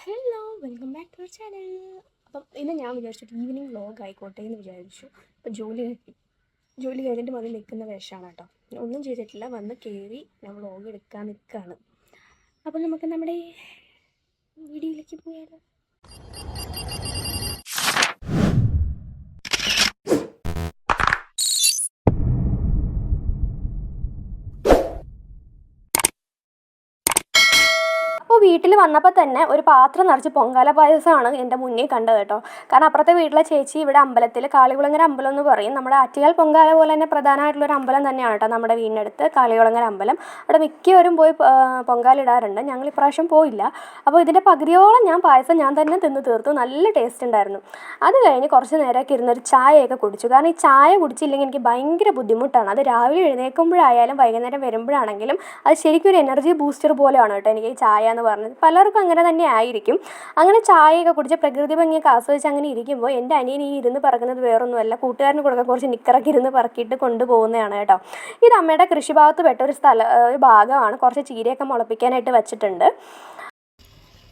Hello welcome back to channel അപ്പം ഇന്ന് ഞാൻ വിചാരിച്ചിട്ട് ഈവനിങ് വ്ലോഗ് ആയിക്കോട്ടെ എന്ന് വിചാരിച്ചു. അപ്പം ജോലി ജോലി കഴിഞ്ഞിട്ട് മതി നിൽക്കുന്ന വേഷമാണ് കേട്ടോ. ഒന്നും ചെയ്തിട്ടില്ല വന്ന് കയറി ഞാൻ വ്ളോഗ് എടുക്കാൻ നിൽക്കുകയാണ് അപ്പം നമുക്ക് നമ്മുടെ വീഡിയോയിലേക്ക് പോയാലോ? വീട്ടിൽ വന്നപ്പോൾ തന്നെ ഒരു പാത്രം നിറച്ച് പൊങ്കാല പായസമാണ് എന്റെ മുന്നേ കണ്ടത് കേട്ടോ. കാരണം അപ്പുറത്തെ വീട്ടിലെ ചേച്ചി ഇവിടെ അമ്പലത്തിൽ കാളികുളങ്ങര അമ്പലം എന്ന് പറയും. നമ്മുടെ ആറ്റുകാൽ പൊങ്കാല പോലെ തന്നെ പ്രധാനമായിട്ടുള്ള ഒരു അമ്പലം തന്നെയാണ് കേട്ടോ നമ്മുടെ വീടിനടുത്ത് കാളികുളങ്ങര അമ്പലം. അവിടെ മിക്കവരും പോയി പൊങ്കാലിടാറുണ്ട് ഞങ്ങൾ ഇപ്രാവശ്യം പോയില്ല. അപ്പോൾ ഇതിന്റെ പകുതിയോളം ഞാൻ പായസം ഞാൻ തന്നെ തിന്ന് തീർത്തു. നല്ല ടേസ്റ്റ് ഉണ്ടായിരുന്നു. അത് കഴിഞ്ഞ് കുറച്ച് നേരമൊക്കെ ഇരുന്നൊരു ചായയൊക്കെ കുടിച്ചു. കാരണം ഈ ചായ കുടിച്ചില്ലെങ്കിൽ എനിക്ക് ഭയങ്കര ബുദ്ധിമുട്ടാണ്. അത് രാവിലെ എഴുന്നേൽക്കുമ്പോഴായാലും വൈകുന്നേരം വരുമ്പോഴാണെങ്കിലും അത് ശരിക്കും ഒരു എനർജി ബൂസ്റ്റർ പോലെയാണ് കേട്ടോ എനിക്ക് ഈ ചായ എന്ന് പറഞ്ഞത്. പലർക്കും അങ്ങനെ തന്നെ ആയിരിക്കും. അങ്ങനെ ചായയൊക്കെ കുടിച്ച് പ്രകൃതി ഭംഗിയൊക്കെ ആസ്വദിച്ച് അങ്ങനെ ഇരിക്കുമ്പോൾ എന്റെ അനിയൻ ഈ ഇരുന്ന് പറക്കുന്നത് വേറൊന്നുമല്ല. കൂട്ടുകാരന് കൊടുക്കാൻ കുറച്ച് നിക്കറൊക്കെ ഇരുന്ന് പറക്കിയിട്ട് കൊണ്ടുപോകുന്നതാണ് കേട്ടോ. ഇത് അമ്മയുടെ കൃഷിഭാഗത്ത് പെട്ട ഒരു സ്ഥല ഒരു ഭാഗമാണ്. കുറച്ച് ചീരയൊക്കെ മുളപ്പിക്കാനായിട്ട് വെച്ചിട്ടുണ്ട്.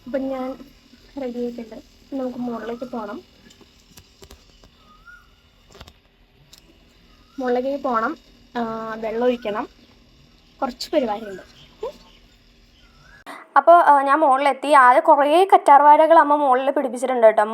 അപ്പം ഞാൻ റെഡി ആയിട്ടുണ്ട്. നമുക്ക് മുകളിലേക്ക് പോകണം മുകളിലേക്ക് പോകണം വെള്ളം ഒഴിക്കണം. കുറച്ച് പരിപാടിയുണ്ട്. അപ്പോൾ ഞാൻ മുകളിലെത്തി ആദ്യം കുറേ കറ്റാർവാഴകൾ അമ്മ മുകളിൽ പിടിപ്പിച്ചിട്ടുണ്ട് കേട്ടോ.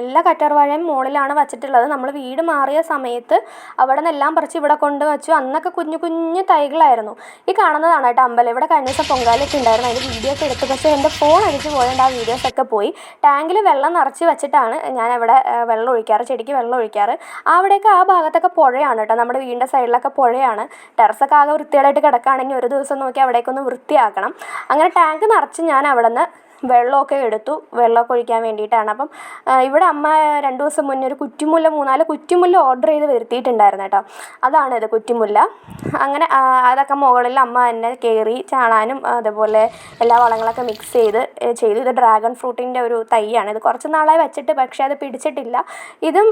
എല്ലാ കറ്റാർവാഴയും മുകളിലാണ് വച്ചിട്ടുള്ളത്. നമ്മൾ വീട് മാറിയ സമയത്ത് അവിടെ നിന്നെല്ലാം പറിച്ച് ഇവിടെ കൊണ്ട് വെച്ചു അന്നൊക്കെ കുഞ്ഞു കുഞ്ഞു തൈകളായിരുന്നു. ഈ കാണുന്നതാണ് കേട്ടോ അമ്പലം. ഇവിടെ കഴിഞ്ഞ ദിവസം പൊങ്കാലൊക്കെ ഉണ്ടായിരുന്നു. അതിന്റെ വീഡിയോ ഒക്കെ എടുത്തു പക്ഷേ എന്റെ ഫോൺ അടിച്ച് പോയതുകൊണ്ട് ആ വീഡിയോസൊക്കെ പോയി. ടാങ്കിൽ വെള്ളം നിറച്ച് വെച്ചിട്ടാണ് ഞാൻ അവിടെ വെള്ളം ഒഴിക്കാറ് ചെടിക്ക് വെള്ളം ഒഴിക്കാറ്. അവിടെയൊക്കെ ആ ഭാഗത്തൊക്കെ പുഴയാണ് കേട്ടോ. നമ്മുടെ വീടിന്റെ സൈഡിലൊക്കെ പുഴയാണ്. ടെറസൊക്കെ ആകെ വൃത്തിയായിട്ട് കിടക്കുകയാണെങ്കിൽ ഒരു ദിവസം നോക്കി അവിടേക്കൊന്ന് വൃത്തിയാക്കണം. അങ്ങനെ ടാങ്ക് നിറച്ച് അവിടെ നിന്ന് വെള്ളമൊക്കെ എടുത്തു വെള്ളമൊക്കെ ഒഴിക്കാൻ വേണ്ടിയിട്ടാണ്. അപ്പം ഇവിടെ അമ്മ രണ്ട് ദിവസം മുന്നേ ഒരു കുറ്റിമുല്ല മൂന്നാൽ കുറ്റിമുല്ല ഓർഡർ ചെയ്ത് വരുത്തിയിട്ടുണ്ടായിരുന്നു കേട്ടോ. അതാണ് ഇത് കുറ്റിമുല്ല. അങ്ങനെ അതൊക്കെ മുകളിൽ അമ്മ തന്നെ കയറി ചാണാനും അതുപോലെ എല്ലാ വളങ്ങളൊക്കെ മിക്സ് ചെയ്ത് ചെയ്തു. ഇത് ഡ്രാഗൺ ഫ്രൂട്ടിന്റെ ഒരു തൈയാണ്. ഇത് കുറച്ച് നാളായി വെച്ചിട്ട് പക്ഷേ അത് പിടിച്ചിട്ടില്ല. ഇതും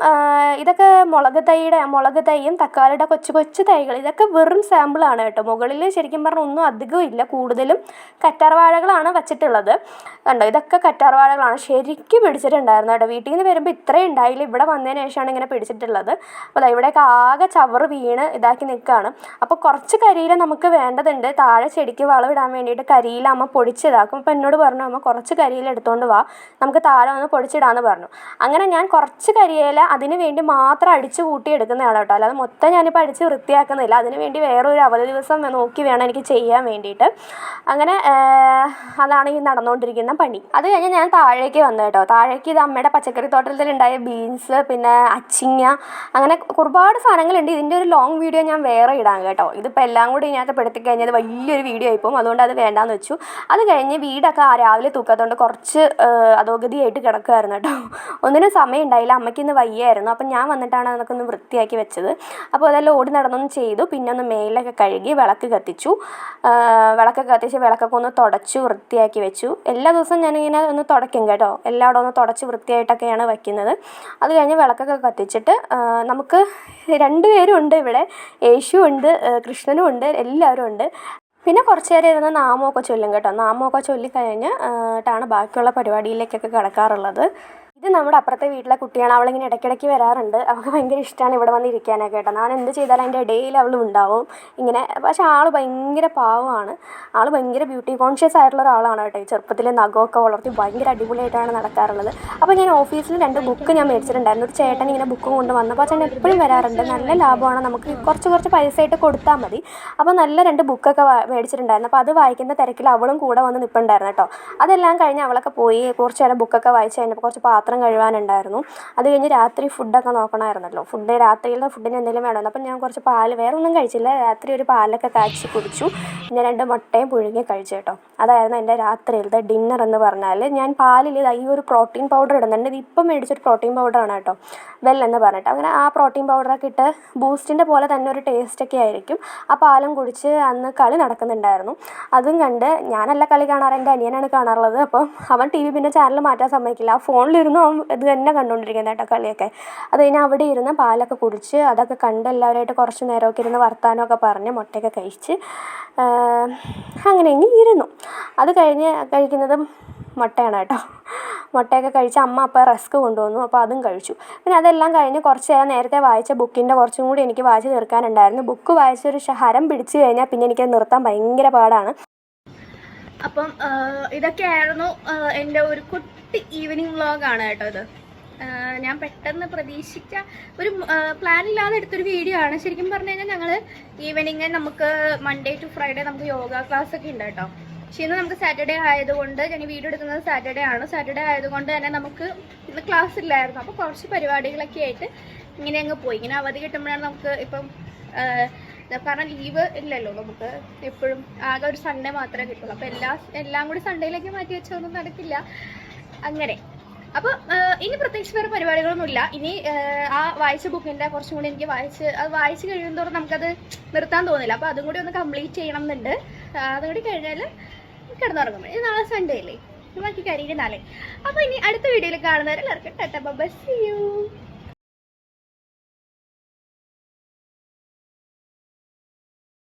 ഇതൊക്കെ മുളക് തൈയുടെ മുളക് തൈയും തക്കാളിയുടെ കൊച്ചു കൊച്ചു തൈകൾ. ഇതൊക്കെ വെറും സാമ്പിളാണ് കേട്ടോ. മുകളിൽ ശരിക്കും പറഞ്ഞാൽ ഒന്നും അധികം ഇല്ല. കൂടുതലും കറ്റാർവാഴകളാണ് വെച്ചിട്ടുള്ളത്. കണ്ടോ ഇതൊക്കെ കറ്റാർവാഴകളാണ്. ശരിക്കും പിടിച്ചിട്ടുണ്ടായിരുന്നു കേട്ടോ. വീട്ടിൽ നിന്ന് വരുമ്പോൾ ഇത്രയും ഉണ്ടായില്ല. ഇവിടെ വന്നതിന് ശേഷമാണ് ഇങ്ങനെ പിടിച്ചിട്ടുള്ളത്. അപ്പോൾ ഇവിടെയൊക്കെ ആകെ ചവറ് വീണ് ഇതാക്കി നിൽക്കുകയാണ്. അപ്പോൾ കുറച്ച് കരിയില നമുക്ക് വേണ്ടതുണ്ട്. താഴെ ചെടിക്ക് വളവിടാൻ വേണ്ടിയിട്ട് കരിയില അമ്മ പൊടിച്ചിതാക്കും അപ്പോൾ എന്നോട് പറഞ്ഞു അമ്മ കുറച്ച് കരിയില എടുത്തുകൊണ്ട് വാ. നമുക്ക് താഴെ ഒന്ന് പൊടിച്ചിടാമെന്ന് പറഞ്ഞു. അങ്ങനെ ഞാൻ കുറച്ച് കരിയില അതിന് വേണ്ടി മാത്രം അടിച്ച് കൂട്ടി എടുക്കുന്നതാണ് കേട്ടോ. അല്ലാതെ മൊത്തം ഞാനിപ്പോൾ അടിച്ച് വൃത്തിയാക്കുന്നില്ല. അതിന് വേണ്ടി വേറൊരു അവധി ദിവസം നോക്കി വേണം എനിക്ക് ചെയ്യാൻ വേണ്ടിയിട്ട്. അങ്ങനെ അതാണ് ഈ നടന്നുകൊണ്ടിരിക്കുന്ന പണി. അത് കഴിഞ്ഞ് ഞാൻ താഴേക്ക് വന്നു കേട്ടോ. താഴേക്ക് ഇത് അമ്മയുടെ പച്ചക്കറി തോട്ടത്തിലുണ്ടായ ബീൻസ് പിന്നെ അച്ചിങ്ങ അങ്ങനെ ഒരുപാട് സാധനങ്ങളുണ്ട്. ഇതിന്റെ ഒരു ലോങ് വീഡിയോ ഞാൻ വേറെ ഇടാം കേട്ടോ. ഇതിപ്പോൾ എല്ലാം കൂടി ഇതിനകത്ത് പെടുത്തി കഴിഞ്ഞാൽ വലിയൊരു വീഡിയോ ആയിപ്പോൾ അതുകൊണ്ട് അത് വേണ്ടാന്ന് വെച്ചു. അത് കഴിഞ്ഞ് വീടൊക്കെ രാവിലെ തൂക്കാത്തതുകൊണ്ട് കുറച്ച് അതോഗതിയായിട്ട് കിടക്കുമായിരുന്നു കേട്ടോ. ഒന്നിനും സമയം ഉണ്ടായില്ല. അമ്മയ്ക്ക് ഇന്ന് വയ്യായിരുന്നു. അപ്പം ഞാൻ വന്നിട്ടാണ് അതൊക്കെ ഒന്ന് വൃത്തിയാക്കി വെച്ചത്. അപ്പോൾ അതെല്ലാം ഓടി നടന്നൊന്ന് ചെയ്തു. പിന്നെ ഒന്ന് മേലൊക്കെ കഴുകി വിളക്ക് കത്തിച്ചു. വിളക്കൊക്കെ കത്തിച്ച് വിളക്കൊക്കെ ഒന്ന് തുടച്ചു വൃത്തിയാക്കി വെച്ചു. എല്ലാ ദിവസവും ഞാനിങ്ങനെ ഒന്ന് തുടയ്ക്കും കേട്ടോ. എല്ലായിടം ഒന്ന് തുടച്ച് വൃത്തിയായിട്ടൊക്കെയാണ് വയ്ക്കുന്നത്. അത് കഴിഞ്ഞ് വിളക്കൊക്കെ കത്തിച്ചിട്ട് നമുക്ക് രണ്ടുപേരും ഉണ്ട് ഇവിടെ. യേശു ഉണ്ട് കൃഷ്ണനും ഉണ്ട് എല്ലാവരും ഉണ്ട്. പിന്നെ കുറച്ച് നേരം ഇരുന്ന് നാമമൊക്കെ ചൊല്ലും കേട്ടോ. നാമമൊക്കെ ചൊല്ലി കഴിഞ്ഞ് ട്ടാണ് ബാക്കിയുള്ള പരിപാടിയിലേക്കൊക്കെ കിടക്കാറുള്ളത്. ഇത് നമ്മുടെ അപ്പുറത്തെ വീട്ടിലെ കുട്ടിയാണ്. അവളിങ്ങനെ ഇടയ്ക്കിടയ്ക്ക് വരാറുണ്ട്. അവൾക്ക് ഭയങ്കര ഇഷ്ടമാണ് ഇവിടെ വന്ന് ഇരിക്കാനൊക്കെ കേട്ടോ. അവൻ എന്ത് ചെയ്താലും അതിന്റെ ഇടയിൽ അവൾ ഉണ്ടാവും. ഇങ്ങനെ പക്ഷേ ആൾ ഭയങ്കര പാവമാണ്. ആൾ ഭയങ്കര ബ്യൂട്ടി കോൺഷ്യസ് ആയിട്ടുള്ള ഒരാളാണ് കേട്ടോ. ചെറുപ്പത്തിൽ നഖമൊക്കെ വളർത്തി ഭയങ്കര അടിപൊളിയായിട്ടാണ് നടക്കാറുള്ളത്. അപ്പോൾ ഞാൻ ഓഫീസിൽ രണ്ട് ബുക്ക് ഞാൻ മേടിച്ചിട്ടുണ്ടായിരുന്നു. ഒരു ചേട്ടൻ ഇങ്ങനെ ബുക്ക് കൊണ്ട് വന്നപ്പോൾ ചേട്ടൻ എപ്പോഴും വരാറുണ്ട്. നല്ല ലാഭമാണ്. നമുക്ക് കുറച്ച് കുറച്ച് പൈസ ആയിട്ട് കൊടുത്താൽ മതി. അപ്പോൾ നല്ല രണ്ട് ബുക്കൊക്കെ മേടിച്ചിട്ടുണ്ടായിരുന്നു. അപ്പോൾ അത് വായിക്കുന്ന തിരക്കിൽ അവളും കൂടെ വന്ന് നിൽപ്പുണ്ടായിരുന്നു കേട്ടോ. അതെല്ലാം കഴിഞ്ഞ് അവളൊക്കെ പോയി കുറച്ച് നേരം ബുക്കൊക്കെ വായിച്ച് കഴിഞ്ഞപ്പോൾ കുറച്ച് പാത്രം കഴുകാനുണ്ടായിരുന്നു അത് കഴിഞ്ഞ് രാത്രി ഫുഡൊക്കെ നോക്കണമായിരുന്നല്ലോ. ഫുഡ് രാത്രിയിലെ ഫുഡിന് എന്തെങ്കിലും വേണമല്ലോ. അപ്പം ഞാൻ കുറച്ച് പാൽ വേറെ ഒന്നും കഴിച്ചില്ല. രാത്രി ഒരു പാലൊക്കെ കാച്ചി കുടിച്ചു. പിന്നെ രണ്ട് മുട്ടയും പുഴുങ്ങി കഴിച്ചു കേട്ടോ. അതായിരുന്നു എന്റെ രാത്രിയിലത്തെ ഡിന്നർ എന്ന് പറഞ്ഞാൽ. ഞാൻ പാലിൽ ഈ ഒരു പ്രോട്ടീൻ പൗഡർ ഇടുന്നുണ്ട്. ഇത് ഇപ്പം മേടിച്ചൊരു പ്രോട്ടീൻ പൗഡറാണ് കേട്ടോ. വെൽ എന്ന് പറഞ്ഞിട്ട്. അങ്ങനെ ആ പ്രോട്ടീൻ പൗഡറൊക്കെ ഇട്ട് ബൂസ്റ്റിന്റെ പോലെ തന്നെ ഒരു ടേസ്റ്റൊക്കെ ആയിരിക്കും. ആ പാലം കുടിച്ച് അന്ന് കളി നടക്കുന്നുണ്ടായിരുന്നു. അതും കണ്ട് ഞാനല്ല കളി കാണാറ്. എന്റെ അനിയനാണ് കാണാറുള്ളത്. അപ്പം അവൻ ടി വി പിന്നെ ചാനൽ മാറ്റാൻ സമ്മതിക്കില്ല. ആ ഫോണിലിരുന്ന് ഇത് തന്നെ കണ്ടുകൊണ്ടിരിക്കുന്നത് കേട്ടോ കളിയൊക്കെ. അത് കഴിഞ്ഞ് അവിടെ ഇരുന്ന് പാലൊക്കെ കുടിച്ച് അതൊക്കെ കണ്ട് എല്ലാവരുമായിട്ട് കുറച്ച് നേരമൊക്കെ ഇരുന്ന് വർത്താനമൊക്കെ പറഞ്ഞ് മുട്ടയൊക്കെ കഴിച്ച് അങ്ങനെ ഇനി ഇരുന്നു. അത് കഴിഞ്ഞ് കഴിക്കുന്നതും മുട്ടയാണ് കേട്ടോ. മുട്ടയൊക്കെ കഴിച്ച് അമ്മ അപ്പം റസ്ക് കൊണ്ടുവന്നു അപ്പോൾ അതും കഴിച്ചു. പിന്നെ അതെല്ലാം കഴിഞ്ഞ് കുറച്ച് നേരം നേരത്തെ വായിച്ച ബുക്കിന്റെ കുറച്ചും കൂടി എനിക്ക് വായിച്ച് തീർക്കാനുണ്ടായിരുന്നു. ബുക്ക് വായിച്ചൊരു ഹരം പിടിച്ചു കഴിഞ്ഞാൽ പിന്നെ എനിക്കത് നിർത്താൻ ഭയങ്കര പാടാണ്. അപ്പം ഇതൊക്കെയായിരുന്നു എന്റെ ഒരു കുട്ടി ഈവനിങ് വ്ളോഗാണ് കേട്ടോ ഇത്. ഞാൻ പെട്ടെന്ന് പ്രതീക്ഷിച്ച ഒരു പ്ലാൻ ഇല്ലാതെ എടുത്തൊരു വീഡിയോ ആണ്. ശരിക്കും പറഞ്ഞു കഴിഞ്ഞാൽ ഞങ്ങൾ ഈവനിങ് നമുക്ക് മൺഡേ ടു ഫ്രൈഡേ നമുക്ക് യോഗ ക്ലാസ് ഒക്കെ ഉണ്ട് കേട്ടോ. പക്ഷേ ഇന്ന് നമുക്ക് സാറ്റർഡേ ആയതുകൊണ്ട് ഞാൻ വീഡിയോ എടുക്കുന്നത് സാറ്റർഡേ ആണ്. സാറ്റർഡേ ആയതുകൊണ്ട് തന്നെ നമുക്ക് ഇന്ന് ക്ലാസ് ഇല്ലായിരുന്നു. അപ്പോൾ കുറച്ച് പരിപാടികളൊക്കെ ആയിട്ട് ഇങ്ങനെ അങ്ങ് പോയി. ഇങ്ങനെ അവധി കിട്ടുമ്പോഴാണ് നമുക്ക് ഇപ്പം കാരണം ലീവ് ഇല്ലല്ലോ നമുക്ക് എപ്പോഴും ആകെ ഒരു സൺഡേ മാത്രമേ കിട്ടുള്ളൂ. അപ്പോൾ എല്ലാ എല്ലാം കൂടി സൺഡേയിലേക്ക് മാറ്റി വെച്ചൊന്നും നടക്കില്ല. അങ്ങനെ. അപ്പോൾ ഇനി പ്രത്യേകിച്ച് വേറെ പരിപാടികളൊന്നുമില്ല ഇനി ആ വായിച്ച ബുക്കിന്റെ കുറച്ചും കൂടി എനിക്ക് വായിച്ച് അത് വായിച്ച് കഴിയുന്നതോടെ നമുക്കത് നിർത്താൻ തോന്നില്ല. അപ്പോൾ അതും കൂടി ഒന്ന് കംപ്ലീറ്റ് ചെയ്യണം എന്നുണ്ട് ആഹ് അതും കൂടി കഴിഞ്ഞാൽ കിടന്നുറങ്ങും. ഇത് നാളെ സൺഡേ അല്ലേ? ബാക്കി കാര്യങ്ങൾ നാളെ. അപ്പോൾ ഇനി അടുത്ത വീഡിയോയിൽ കാണുന്നവരെ എല്ലാവർക്കും ടാറ്റ ബൈ സി യു